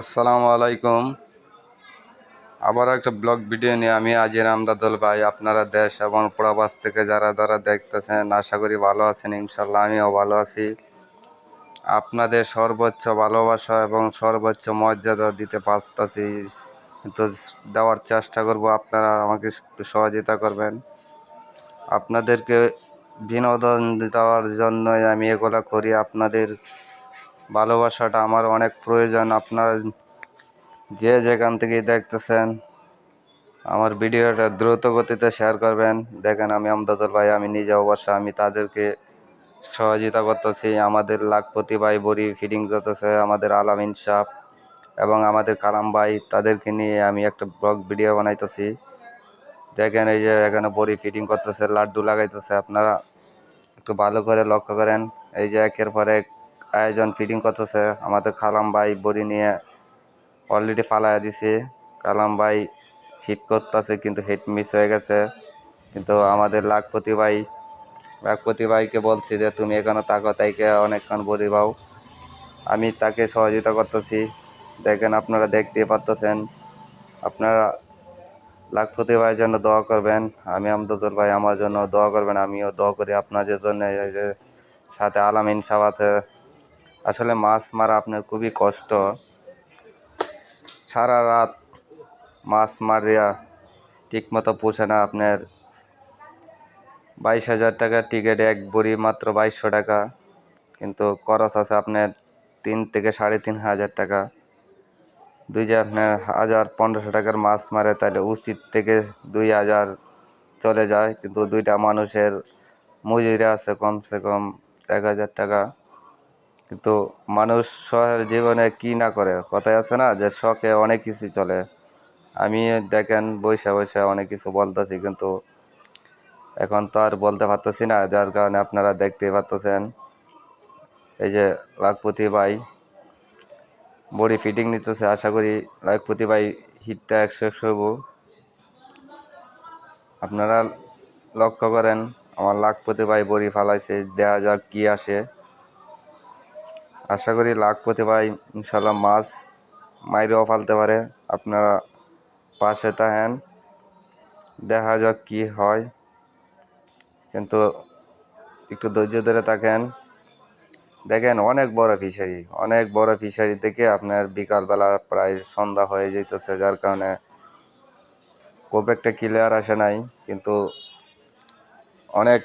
আসসালামু আলাইকুম। আবার একটা ব্লগ ভিডিও নিয়ে আমি আজির আমদাদুল ভাই, আপনারা দেশ এবং প্রবাস থেকে যারা যারা দেখতেছেন, আশা করি ভালো আছেন ইনশাল্লাহ আমিও ভালো আছি। আপনাদের সর্বোচ্চ ভালোবাসা এবং সর্বোচ্চ মর্যাদা দিতে পারতাছি, তো দেওয়ার চেষ্টা করব, আপনারা আমাকে একটু সহযোগিতা করবেন। আপনাদেরকে বিনোদন দেওয়ার জন্যই আমি এগুলো করি, আপনাদের ভালোবাসাটা আমার অনেক প্রয়োজন। আপনারা যে যেখান থেকেই দেখতেছেন, আমার ভিডিওটা দ্রুত গতিতে শেয়ার করবেন। দেখেন, আমি আমদাদুল ভাই, আমি নিজে অবশ্য, আমি তাদেরকে সহযোগিতা করতেছি। আমাদের লাখপতি ভাই বড়ি ফিডিং করতেছে, আমাদের আলামিন সাপ এবং আমাদের কালাম ভাই, তাদেরকে নিয়ে আমি একটা ব্লগ ভিডিও বানাইতেছি। দেখেন, এই যে এখানে বড়ি ফিটিং করতেছে, লাড্ডু লাগাইতেছে, আপনারা একটু ভালো করে লক্ষ্য করেন। এই যে একের পর এক আয়োজন ফিটিং করতেছে। আমাদের খালাম ভাই বড়ি নিয়ে অলরেডি ফালাইয়া দিছে। কালাম ভাই হিট করতেছে, কিন্তু হিট মিস হয়ে গেছে। কিন্তু আমাদের লাখপতি ভাই, লাখপতি ভাইকে বলছি যে, তুমি এখানে তাকো তাইকে অনেকক্ষণ বড়ি পাও আমি তাকে সহযোগিতা করতেছি। দেখেন, আপনারা দেখতেই পারতেছেন। আপনারা লাখপতি ভাইয়ের জন্য দোয়া করবেন। আমি আমদাদুর ভাই আমার জন্য দোয়া করবেন। আমিও দোয়া করি আপনাদের জন্য। সাথে আলামিন সাহেব আছে। আসলে মাছ মারা আপনার খুবই কষ্ট। সারা রাত মাছ মারিয়া ঠিকমতো পোষে না আপনার। বাইশ হাজার টাকার টিকিট এক বড়ি মাত্র বাইশশো টাকা, কিন্তু খরচ আছে আপনার তিন থেকে সাড়ে তিন হাজার টাকা। দুই যে আপনার হাজার পনেরোশো টাকার মাছ মারে তাহলে উচিত থেকে দুই হাজার চলে যায়, কিন্তু দুইটা মানুষের মজুরি আছে কমসে কম এক হাজার টাকা। কিন্তু মানুষ শহরের জীবনে কি না করে? কথায় আছে না যে, শখে অনেক কিছু চলে। আমি দেখেন বৈশা বৈশা অনেক কিছু বলতেছি, কিন্তু এখন তো আর বলতে পারতেছি না, যার কারণে আপনারা দেখতে পারতেছেন। এই যে লাখপতি ভাই, বডি ফিটিং নিতেছে, আশা করি লাখপতি ভাই হিটটা একশো একশো হব। আপনারা লক্ষ্য করেন, আমার লাখপতি ভাই বড়ি ফালাইছে দেখা যাক কি আসে। আশা করি লাখপতি ভাই ইনশাল্লাহ মাছ মাইরেও ফালতে পারে। আপনারা পাশে থাকেন। দেখা যাক কি হয়। কিন্তু একটু ধৈর্য ধরে থাকেন। দেখেন অনেক বড় ফিশারি অনেক বড় ফিশারি থেকে আপনার বিকালবেলা প্রায় সন্ধ্যা হয়ে যেতেছে যার কারণে খুব একটা ক্লিয়ার আসে নাই। কিন্তু অনেক